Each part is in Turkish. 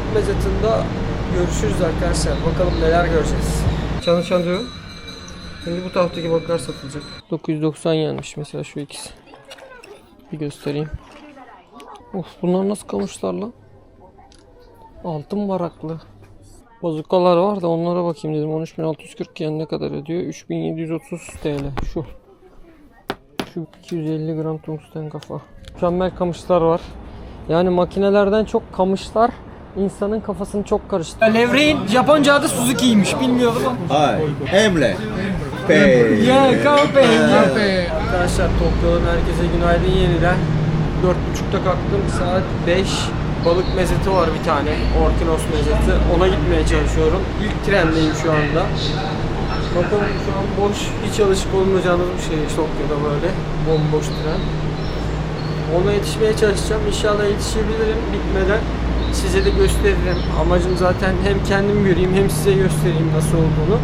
balık mezatında görüşürüz arkadaşlar. Bakalım neler göreceğiz. Çanı çan diyor. Şimdi bu taraftaki balıklar satılacak. 990 yenmiş mesela şu ikisi. Bir göstereyim. Of bunlar nasıl kamışlar lan? Altın varaklı. Bazukalar var da onlara bakayım dedim. 13.640 yen ne kadar ediyor? 3730 TL. Şu. Şu 250 gram tungsten kafa. Mükemmel kamışlar var. Yani makinelerden çok kamışlar insanın kafasını çok karıştırıyor. Levreğin Japonca adı Suzuki'ymiş bilmiyordum ama. Hi, Emre. Pay. Ya kahpe. Arkadaşlar Tokyo'dan herkese günaydın yeniden. 4.30'da kalktım saat 5. Balık mezeti var bir tane. Orkinos mezeti. Ona gitmeye çalışıyorum. İlk trendeyim şu anda. Bakın şu an boş, hiç alışık olmayacağınız bir şey Tokyo'da böyle. Bomboş tren. Ona yetişmeye çalışacağım. İnşallah yetişebilirim bitmeden. Size de gösteririm. Amacım zaten hem kendim göreyim hem size göstereyim nasıl olduğunu.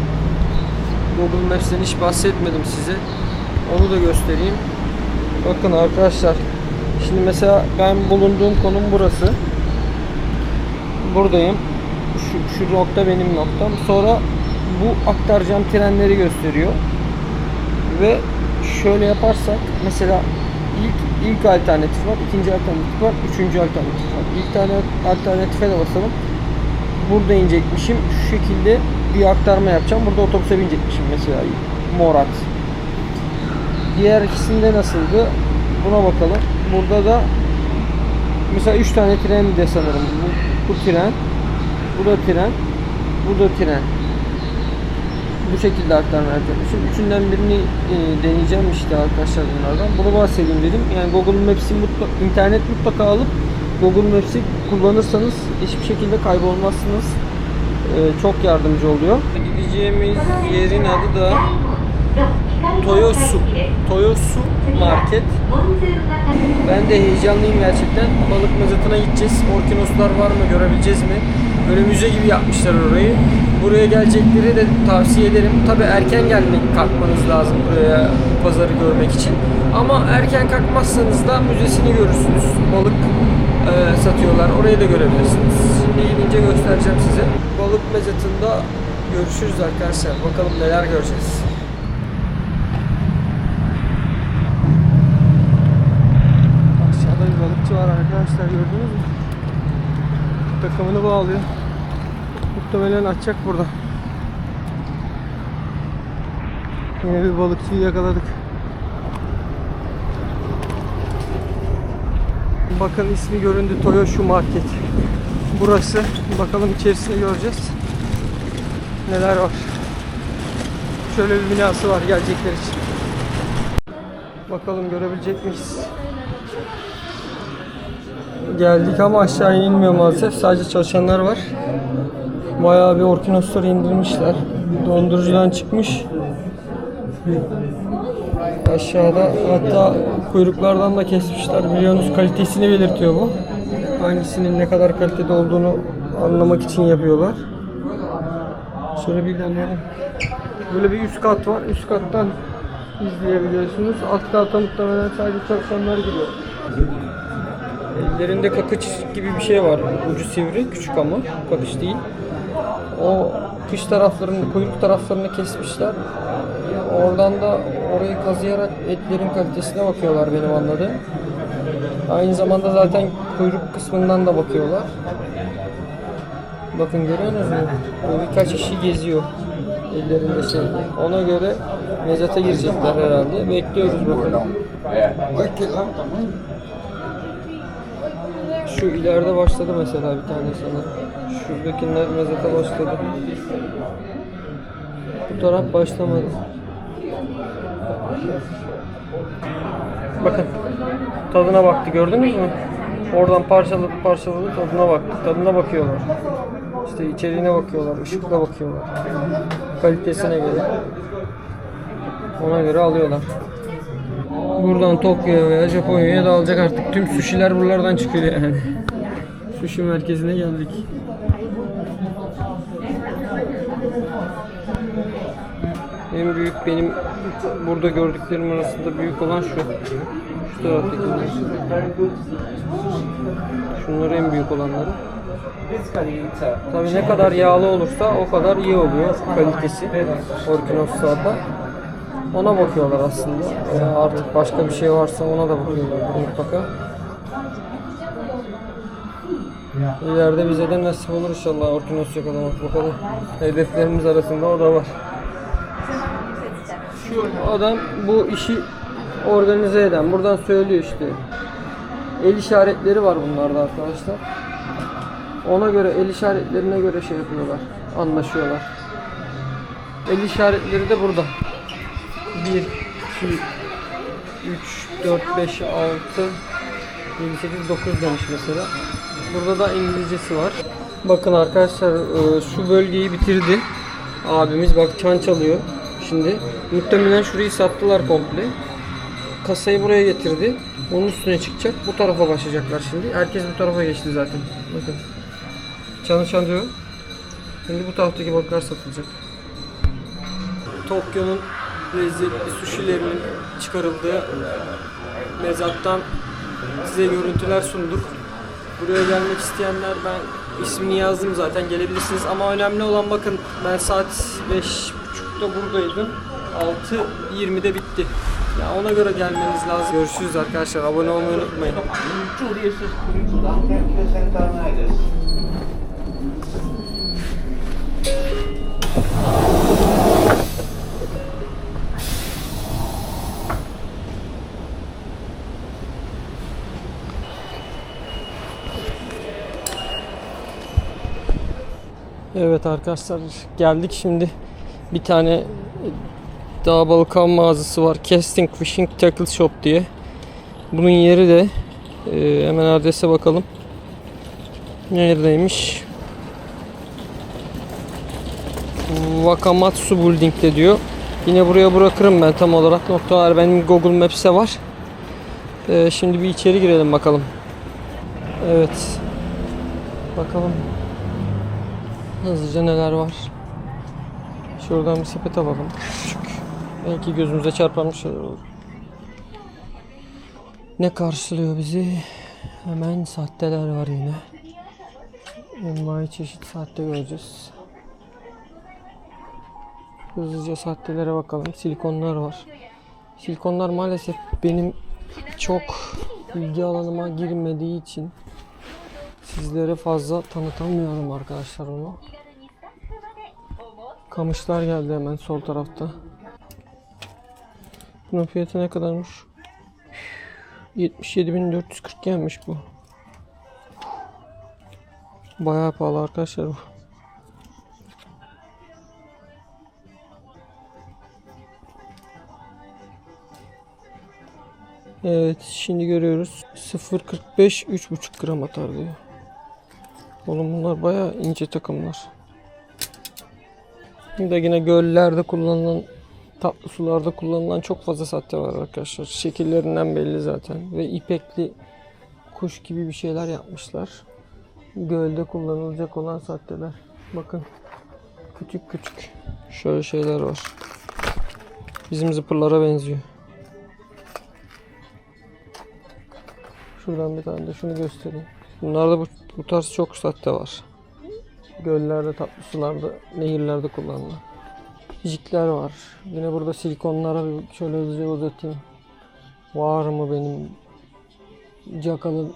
Google Maps'ten hiç bahsetmedim size. Onu da göstereyim. Bakın arkadaşlar. Şimdi mesela ben bulunduğum konum burası. Buradayım. Şu, şu nokta benim noktam. Sonra bu aktaracağım trenleri gösteriyor. Ve şöyle yaparsak mesela ilk alternatif var, ikinci alternatif var, üçüncü alternatif var. İlk tane alternatife de basalım. Burada inecekmişim. Şu şekilde bir aktarma yapacağım. Burada otobüse binecekmişim mesela. Morat. Diğer ikisinde nasıldı? Buna bakalım. Burada da mesela 3 tane tren de sanırım. Bu, bu tren, bu da tren, bu da tren. Bu şekilde yapacağım. Şimdi üçünden birini e, deneyeceğim işte arkadaşlar bunlardan. Bunu bahsedeyim dedim. Yani Google Maps'i mutlaka, internet mutlaka alıp Google Maps'i kullanırsanız hiçbir şekilde kaybolmazsınız. E, çok yardımcı oluyor. Gideceğimiz yerin adı da Toyosu. Toyosu Market. Ben de heyecanlıyım gerçekten. Balık mezatına gideceğiz. Orkinoslar var mı görebileceğiz mi? Böyle müze gibi yapmışlar orayı. Buraya gelecekleri de tavsiye ederim. Tabi erken gelmek kalkmanız lazım buraya pazarı görmek için. Ama erken kalkmazsanız da müzesini görürsünüz. Balık e, satıyorlar. Orayı da görebilirsiniz. Şimdi gidince göstereceğim size. Balık mezatında görüşürüz arkadaşlar. Bakalım neler göreceğiz. Aşağıda bir balıkçı var arkadaşlar gördünüz mü? Takımını bağlıyor. Muhtemelen açacak burada. Yine bir balıkçıyı yakaladık. Bakın ismi göründü Toyoshu Market. Burası. Bakalım içerisini göreceğiz. Neler var. Şöyle bir binası var gelecekler için. Bakalım görebilecek miyiz? Geldik ama aşağı inilmiyor maalesef. Sadece çalışanlar var. Bayağı bir orkinosları indirmişler. Dondurucudan çıkmış. Aşağıda hatta kuyruklardan da kesmişler. Biliyorsunuz kalitesini belirtiyor bu. Hangisinin ne kadar kalitede olduğunu anlamak için yapıyorlar. Şöyle bir deneyelim. Böyle bir üst kat var. Üst kattan izleyebiliyorsunuz. Alt kata muhtemelen sadece çalışanlar giriyor. Ellerinde kakıç gibi bir şey var. Ucu sivri, küçük ama kakıç değil. O kış taraflarını, kuyruk taraflarını kesmişler. Oradan da orayı kazıyarak etlerin kalitesine bakıyorlar benim anladığım. Aynı zamanda zaten kuyruk kısmından da bakıyorlar. Bakın görüyorsunuz mu? Böyle birkaç kişi geziyor ellerinde şey. Ona göre mezata girecekler herhalde. Bekliyoruz bakalım. Şu ileride başladı mesela bir tane sanırım. Şuradakiler mezata başladı. Bu taraf başlamadı. Bakın. Tadına baktı gördünüz mü? Oradan parçaladı parçaladı tadına baktı. Tadına bakıyorlar. İşte içeriğine bakıyorlar. ışıkla bakıyorlar. Kalitesine göre. Ona göre alıyorlar. Buradan Tokyo'ya veya Japonya'ya dağılacak artık. Tüm sushi'ler buralardan çıkıyor yani. Sushi merkezine geldik. En büyük benim burada gördüklerim arasında büyük olan şu. Şu taraftakiler. Şunlar en büyük olanları. Tabii ne kadar yağlı olursa o kadar iyi oluyor kalitesi Orkinos'larda. Ona bakıyorlar aslında. Veya artık başka bir şey varsa ona da bakıyorlar mutlaka. İleride bize de nasip olur inşallah Orkinos yakalamak bakalım. Hedeflerimiz arasında o da var. Adam bu işi organize eden. Buradan söylüyor işte. El işaretleri var bunlarda arkadaşlar. Ona göre el işaretlerine göre şey yapıyorlar. Anlaşıyorlar. El işaretleri de burada. 1, 2, 3, 4, 5, 6, 7, 8, 9 demiş mesela. Burada da İngilizcesi var. Bakın arkadaşlar e, şu bölgeyi bitirdi. Abimiz bak çan çalıyor. Şimdi muhtemelen şurayı sattılar komple. Kasayı buraya getirdi. Onun üstüne çıkacak. Bu tarafa başlayacaklar şimdi. Herkes bu tarafa geçti zaten. Bakın. Çanı çalıyor. Şimdi bu taraftaki balıklar satılacak. Tokyo'nun lezzetli sushilerinin çıkarıldığı mezattan size görüntüler sunduk. Buraya gelmek isteyenler ben ismini yazdım zaten gelebilirsiniz ama önemli olan bakın ben saat 5.30'da buradaydım. 6.20'de bitti. Ya ona göre gelmeniz lazım. Görüşürüz arkadaşlar. Abone olmayı unutmayın. Evet arkadaşlar geldik şimdi bir tane dağ balık av mağazası var. Casting Fishing Tackle Shop diye. Bunun yeri de e, hemen adrese bakalım. Neredeymiş? Wakamatsu Building'de diyor. Yine buraya bırakırım ben tam olarak. Noktalar benim Google Maps'e var. E, şimdi bir içeri girelim bakalım. Evet. Bakalım Hızlıca neler var? Şuradan bir sepete bakalım. Küçük. Belki gözümüze çarpan bir şeyler olur. Ne karşılıyor bizi? Hemen sahteler var yine. Envai çeşit sahte göreceğiz. Hızlıca sahtelere bakalım. Silikonlar var. Silikonlar maalesef benim çok ilgi alanıma girmediği için sizlere fazla tanıtamıyorum arkadaşlar onu. Kamışlar geldi hemen sol tarafta. Bunun fiyatı ne kadarmış? 77.440 yenmiş bu. Bayağı pahalı arkadaşlar bu. Evet şimdi görüyoruz 0.45 3.5 gram atar diyor. Oğlum bunlar bayağı ince takımlar. Bir de yine göllerde kullanılan tatlı sularda kullanılan çok fazla sahte var arkadaşlar. Şekillerinden belli zaten. Ve ipekli kuş gibi bir şeyler yapmışlar. Gölde kullanılacak olan sahteler. Bakın. Küçük küçük. Şöyle şeyler var. Bizim zıpırlara benziyor. Şuradan bir tane de şunu göstereyim. Bunlarda bu, bu tarz çok sahte var. Göllerde, tatlı sularda, nehirlerde kullanılan. Jikler var. Yine burada silikonlara bir şöyle hızlıca uzatayım. Var mı benim Jackal'ın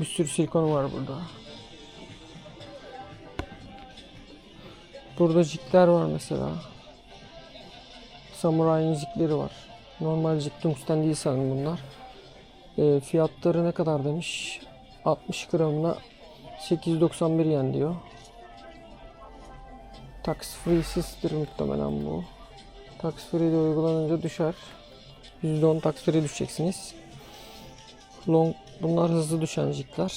bir sürü silikonu var burada. Burada jikler var mesela. Samurai'nin jikleri var. Normal jik tungsten değil sanırım bunlar. E, fiyatları ne kadar demiş? 60 gramına 891 yen diyor. Tax free'sizdir muhtemelen bu. Tax free de uygulanınca düşer. %10 tax free düşeceksiniz. Long, bunlar hızlı düşen jikler.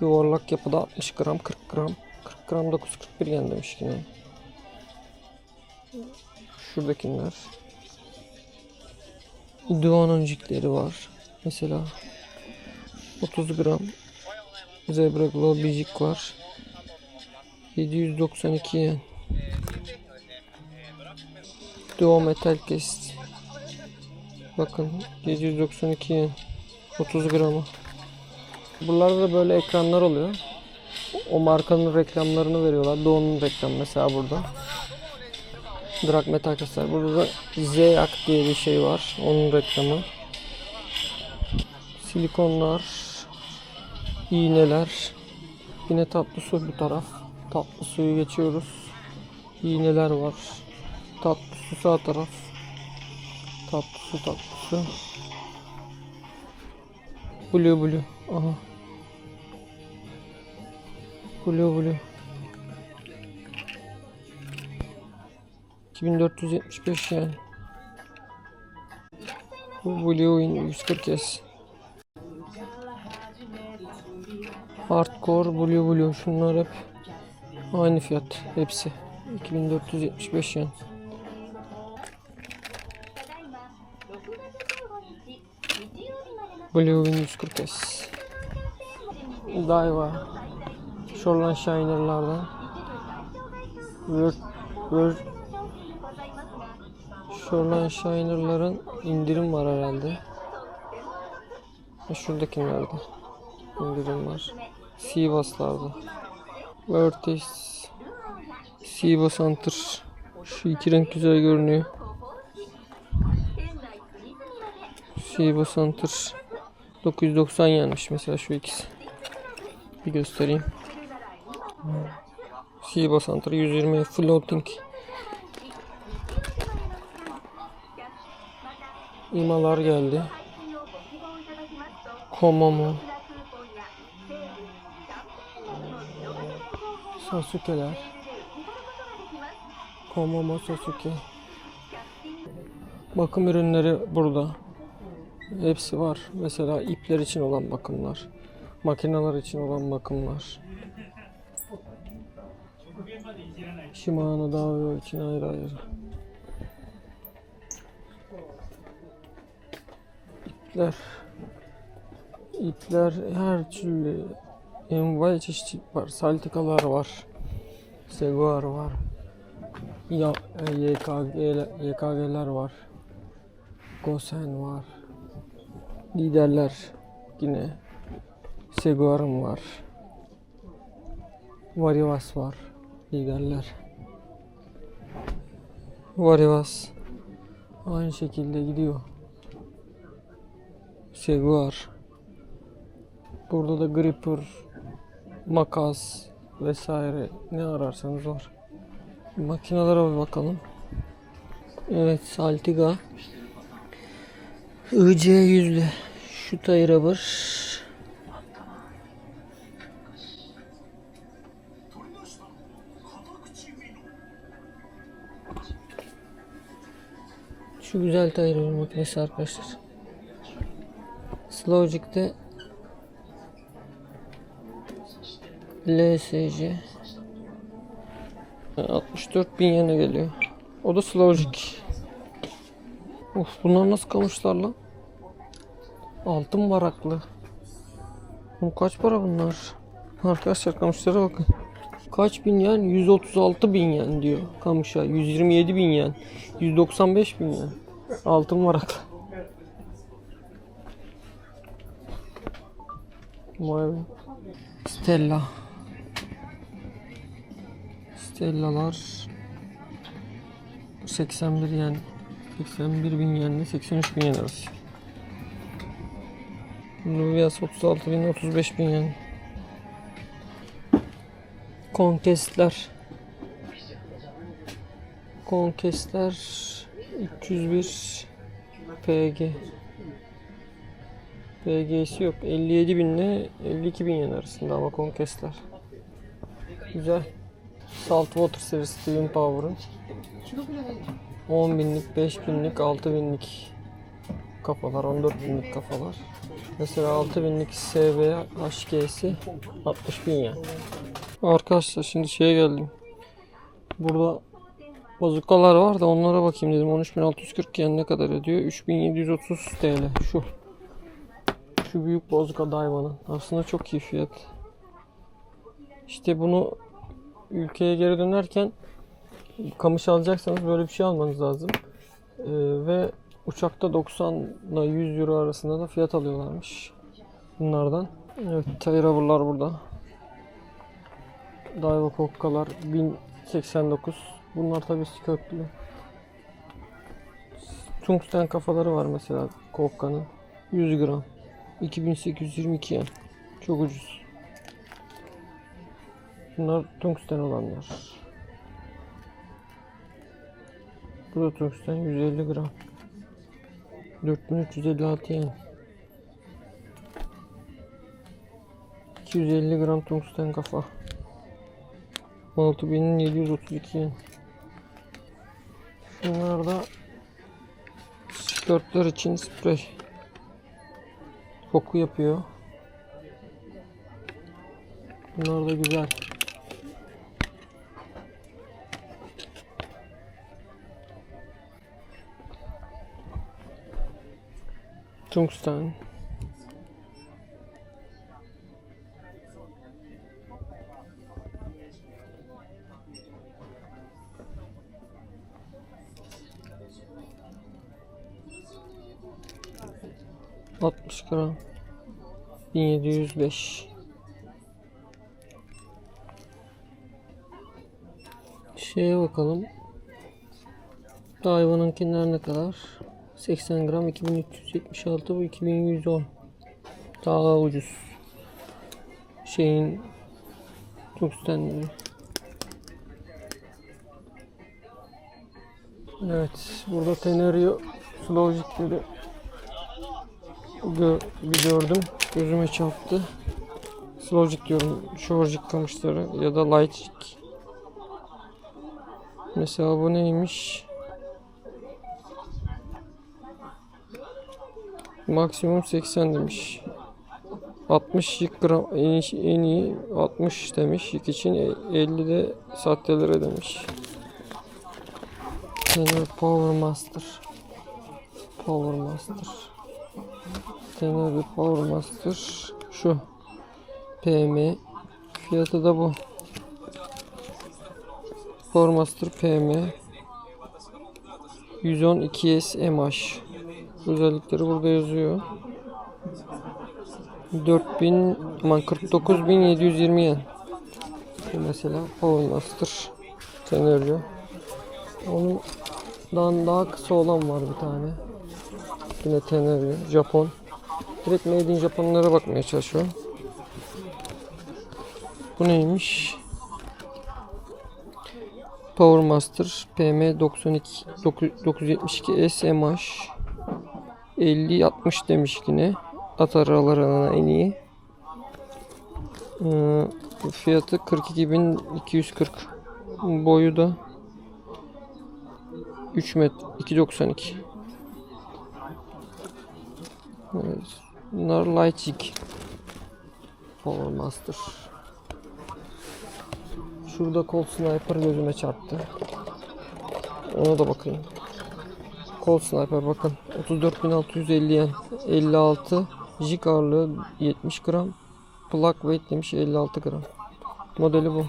Yuvarlak yapıda 60 gram 40 gram. 40 gram 941 yen demiş yine. Şuradakiler. Duo'nun jikleri var. Mesela 30 gram Zebra Glow bir jig var. 792 yen. Duo Metal Cast. Bakın 792 yen. 30 gramı. Buralarda da böyle ekranlar oluyor. o markanın reklamlarını veriyorlar. Doğu'nun reklamı mesela burada. Drag Metal arkadaşlar. Burada da diye bir şey var. Onun reklamı. Silikonlar, iğneler. Yine tatlı su bu taraf. Tatlı suyu geçiyoruz. İğneler var. Tatlı su sağ taraf. Tatlı su tatlı su. Blue blue. Aha. Blue blue. 2475 yani. Bu Blue Win 140 S. Hardcore Blue Blue şunlar hep aynı fiyat hepsi 2475 yen. Blue Win 140 S. Daiwa Shoreline Shiner'lardan Shoreline Shiner'ların indirim var herhalde. Ha, Şuradakilerde indirim var. Sivas'larda. Vertex Sivas Hunter Şu iki renk güzel görünüyor. Sivas Hunter 990 yenmiş mesela şu ikisi. Bir göstereyim. Sivas Hunter 120 floating. İmalar geldi. Komomo. Sasuke'ler. Komomo Sasuke. Bakım ürünleri burada. Hepsi var. Mesela ipler için olan bakımlar. Makineler için olan bakımlar. Shimano Davio için ayrı ayrı. İpler. İpler her türlü envai çeşit ip var. Saltikalar var. Seguar var. Ya, YKG, YKG'ler var. Gosen var. Liderler yine. Seguar'ım var. Varivas var. Liderler. Varivas. Aynı şekilde gidiyor. Seguar. Burada da gripper, makas vesaire ne ararsanız var. Makinelere bir bakalım. Evet Saltiga. IC yüzlü. Şu tay rubber. Şu güzel tay rubber makinesi arkadaşlar. Slowjik'te LSC 64 bin yene geliyor. O da Slowjik. Of bunlar nasıl kamışlar lan? Altın varaklı. Bu kaç para bunlar? Arkadaşlar kamışlara bakın. Kaç bin yen? 136 bin yen diyor kamışa. 127 bin yen. 195 bin yen. Altın varaklı. Vay be. Stella. Stellalar 81 yen 81 bin yen ile 83 bin yen arası. Nuvias 36 bin 35 bin yen. Konkestler Konkestler 301 PG PG'si yok. 57 bin ile 52 bin yen arasında ama Konkestler. Güzel. Saltwater serisi Twin Power'ın 10 binlik, 5 binlik, 6 binlik kafalar, 14 binlik kafalar. Mesela 6 binlik SV HG'si 60 bin yen. Arkadaşlar şimdi şeye geldim. Burada bazukalar var da onlara bakayım dedim. 13.640 yen ne kadar ediyor? 3730 TL şu. Şu büyük bazuka Daiwa'nın. Aslında çok iyi fiyat. İşte bunu ülkeye geri dönerken kamış alacaksanız böyle bir şey almanız lazım. Ee, ve uçakta 90 ile 100 euro arasında da fiyat alıyorlarmış bunlardan. Evet, rubber'lar burada. Daiwa Kokkalar 1089. Bunlar tabii köklü. Tungsten kafaları var mesela Kokka'nın. 100 gram. 2822 yen. Çok ucuz. Bunlar tungsten olanlar. Bu da tungsten 150 gram. 4356 yen. 250 gram tungsten kafa. 6732 yen. Şunlar da skörtler için sprey. Koku yapıyor. Bunlar da güzel. Tungsten. Altmış gram. 1705 Şeye bakalım. Hayvanınkiler ne kadar? 80 gram 2376 bu 2110 daha ucuz. Şeyin tungstenleri Evet burada Tenerio Slowjik'leri gö gördüm. Gözüme çarptı. Slowjik diyorum Shorjik kamışları ya da Lightjik mesela bu neymiş Maksimum 80 demiş. 60 yık gram en en iyi 60 demiş. Yık için 50 de sattelere demiş. Tenor Power Master. Power Master. Tenor Power Master şu. PM. Fiyatı da bu. Power Master PM. 112S MH. Özellikleri burada yazıyor. 4000 aman 49720 yen. Bu mesela Master senaryo. Ondan daha kısa olan var bir tane. Yine Teneriyo, Japon. Direkt Made in Japonlara bakmaya çalışıyorum. Bu neymiş? Power Master PM 92 972 SMH 50-60 demiş yine. At aralarına en iyi. Ee, fiyatı 42.240. Boyu da 3 metre 2.92. Evet. Bunlar Lightjig. Power. Şurada Colt Sniper gözüme çarptı. Ona da bakayım. Colt Sniper bakın. 34.650 yen 56 jig ağırlığı 70 gram plug weight demiş 56 gram. Modeli bu.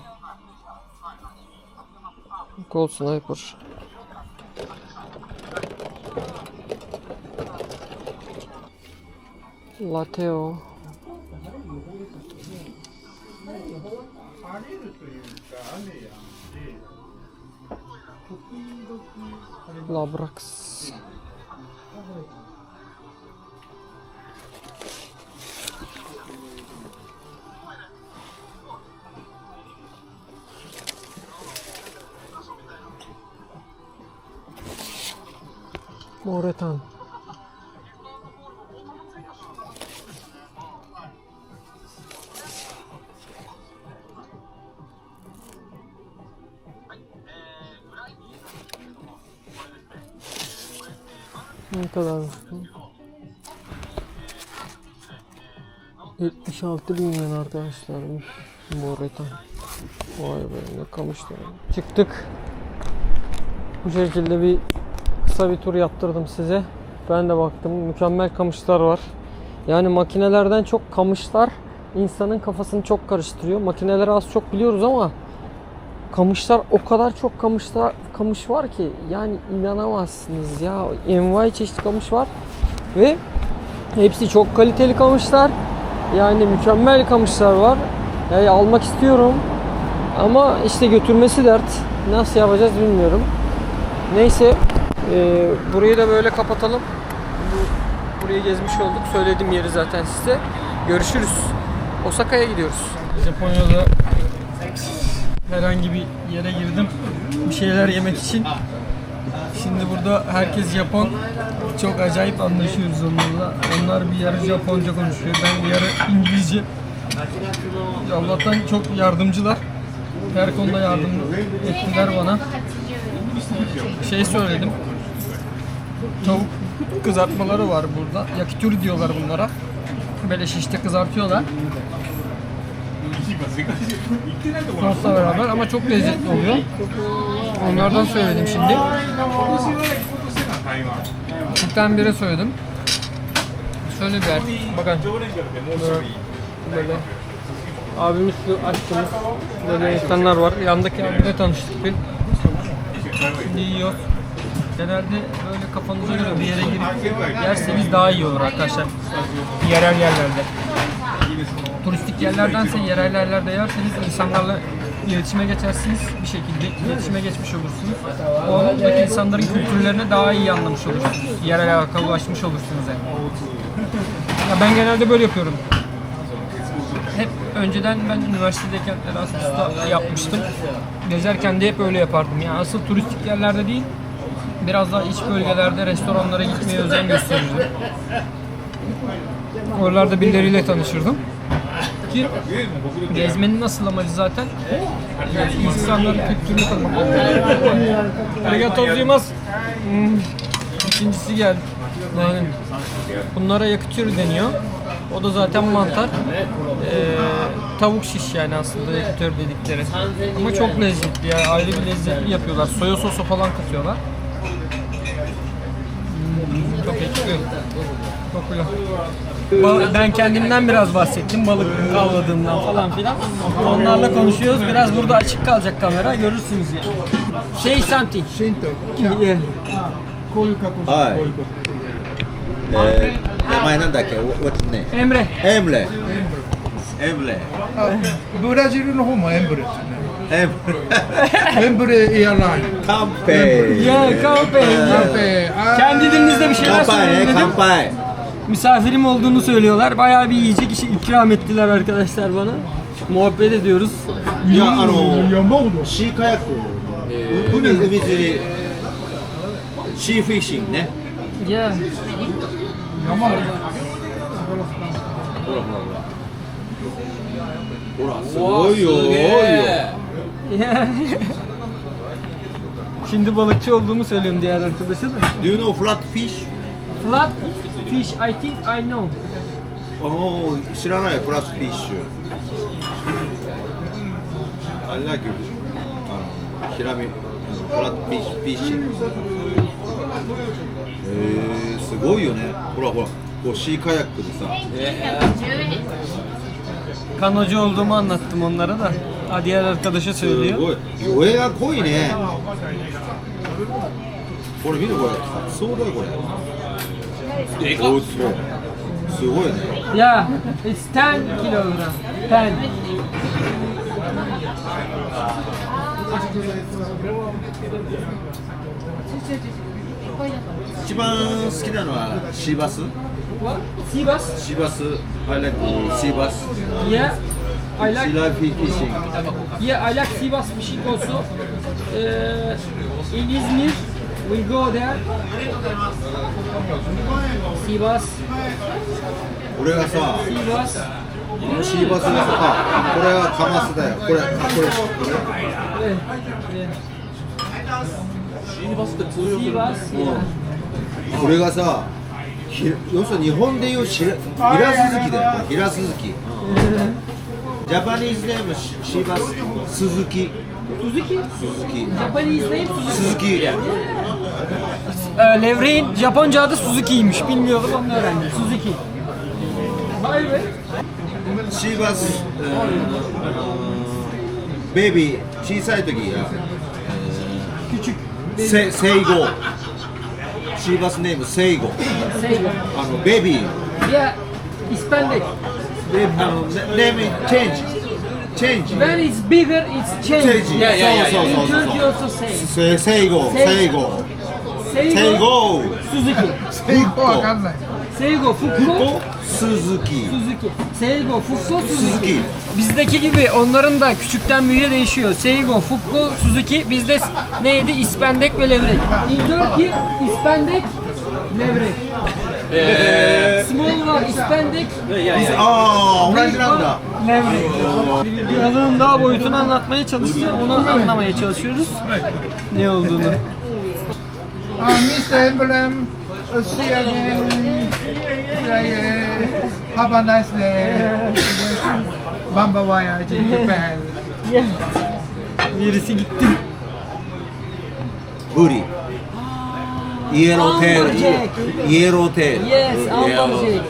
Colt Sniper. Lateo. Labrax Moretan Ne kadar? 76 bin yen arkadaşlar. Moretan. Vay be ne kamışlar. Çıktık. Bu şekilde bir kısa bir tur yaptırdım size. Ben de baktım mükemmel kamışlar var. Yani makinelerden çok kamışlar insanın kafasını çok karıştırıyor. Makineleri az çok biliyoruz ama kamışlar o kadar çok kamışlar kamış var ki yani inanamazsınız ya. Envai çeşit kamış var ve hepsi çok kaliteli kamışlar. Yani mükemmel kamışlar var. Yani almak istiyorum. Ama işte götürmesi dert. Nasıl yapacağız bilmiyorum. Neyse e, burayı da böyle kapatalım. Bu- Burayı gezmiş olduk. Söylediğim yeri zaten size. Görüşürüz. Osaka'ya gidiyoruz. Japonya'da herhangi bir yere girdim. Bir şeyler yemek için. Şimdi burada herkes Japon. Çok acayip anlaşıyoruz onlarla. Onlar bir yarı Japonca konuşuyor. Ben bir yarı İngilizce. Allah'tan çok yardımcılar. Her konuda yardım ettiler bana. Şey söyledim. Tavuk kızartmaları var burada. Yakitori diyorlar bunlara. Böyle şişte kızartıyorlar. Sosla beraber ama çok lezzetli oluyor. Onlardan söyledim şimdi. Çiftten biri söyledim. Şöyle bir yer. Bakın. Böyle. Abimiz aşkımız. Böyle insanlar var. Yandaki abiyle tanıştık bir. Şimdi yiyor. Genelde böyle kafanıza göre bir yere girip yerseniz daha iyi olur arkadaşlar. Yerel yerlerde. Turistik yerlerdense yerel yerlerde yerseniz insanlarla iletişime geçersiniz. Bir şekilde iletişime geçmiş olursunuz. Oradaki insanların kültürlerini daha iyi anlamış olursunuz. Yerel halka ulaşmış olursunuz yani. Ya ben genelde böyle yapıyorum. Hep önceden ben üniversitedeyken Erasmus'ta yapmıştım. Gezerken de hep öyle yapardım. Yani asıl turistik yerlerde değil, biraz daha iç bölgelerde restoranlara gitmeye özen gösterirdim. Oralarda birileriyle tanışırdım. Ki gezmenin nasıl amacı zaten yani insanların kültürünü tanımak. Arigatou gozaimasu. Hmm. İkincisi geldi. Yani bunlara yakıtır deniyor. O da zaten mantar. Ee, tavuk şiş yani aslında yakıtör dedikleri. Ama çok lezzetli ya. Ayrı bir lezzetli yapıyorlar. Soya sosu falan katıyorlar. Hmm, çok ekşi. Çok güzel. Ba- Ben kendimden biraz bahsettim. Balık avladığımdan falan filan. Onlarla konuşuyoruz. Biraz burada açık kalacak kamera. Görürsünüz yani. Şey something. Yeah. はい。えー、名前なんだっけ ?What's the name? Emre. エムレ。エムレ。ブラジルの方もエンブレですよね。 エムレ。エンブレエアライン。乾杯。 Ya kahve. Kafe. Aa, Kendi dilinizde bir şeyler 乾杯 söyleyin ね、 dedim. 乾杯。 Misafirim olduğunu söylüyorlar. Bayağı bir yiyecek işi ikram ettiler arkadaşlar bana. Muhabbet ediyoruz.いや、あの、山ほど。シーカヤック、海、海釣り、シーフィッシングね。 Ya. 山ほど。ほら、すごいよ。すごいよ。 Şimdi balıkçı olduğumu söylüyorum diğer arkadaşa da. Do you know flatfish? Flat fish, I think I know. Oh, 知らないフラッフィッシュ。あれだけど、あの、ヒラメ、フラッフィッシュ、フィッシュ。えー、すごいよね。ほらほら、こうシーカヤックでさ。Ee, kanocu olduğumu anlattım onlara da. Ha, diğer arkadaşa す söylüyor. ごい。上が濃いね。これ見てこれ。そうだよこれ。でかそう。すごいね。Ya, it's 10 kilogram. 10. 一番好きなのはシーバス。Sea bass? シーバス。I like シーバス。Yeah. I シ like ーラフィッシング。Yeah, I like Sivas fishing also. Uh, in Izmir, we go there. Sivas, 俺がさ、Sivas. シーバスがさ、あこれはカマスだよ。これ、あこれ、これ。Yeah, yeah. Sivas, yeah. これがさ、ひ要するに日本でいうしらヒラスズキだよ。これヒラスズキ。ジ Japanese-name she Suzuki. Suzuki. Suzuki. Japanese name Suzuki. Suzuki yani. Ee, Suzuki'ymiş. Bilmiyordum onu öğrendim. Suzuki. Vay be. She was uh, uh, baby. Şiisay. Küçük. E, Se Seigo. She was name Seigo. Seigo. あの、baby. Ya, İspendek. であのネネームチェンジ。 change. When it's bigger, it's change. Change. Yeah, yeah, yeah, yeah. In Turkey also same. Se- Seigo, Seigo. Seigo, Seigo. Suzuki. わかんない Seigo, Fuko, Fuko, Suzuki. Suzuki. Seigo, Fuko, Suzuki. Suzuki. Bizdeki gibi onların da küçükten büyüğe değişiyor. Seigo, Fuko, Suzuki. Bizde s- neydi? İspendek ve levrek. In Turkey, İspendek, levrek. Small var, İspendek, Aa, 同じなんだ。 levrek. Bir balığın daha boyutunu anlatmaya çalıştı. Onu anlamaya çalışıyoruz. Ne olduğunu. あミスターエンブレム See you again Have a nice day Bamba voyage in Japan Birisi gitti. Year hotel. Year hotel. Yes, Ambarcık.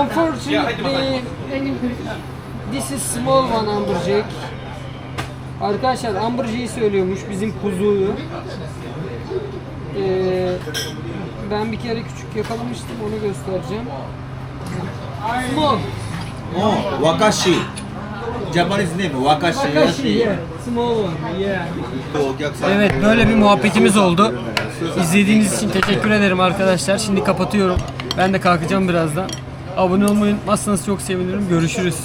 Unfortunately, this is small one Ambarcık. Arkadaşlar Ambarcık'ı söylüyormuş bizim kuzuyu. Ee, ben bir kere küçük yakalamıştım onu göstereceğim. Small. Oh, wakashi. Japanese name wakashi. Wakashi yeah. Small one. Yeah. Evet böyle bir muhabbetimiz oldu. İzlediğiniz için teşekkür ederim arkadaşlar. Şimdi kapatıyorum. Ben de kalkacağım birazdan. Abone olmayı unutmazsanız çok sevinirim. Görüşürüz.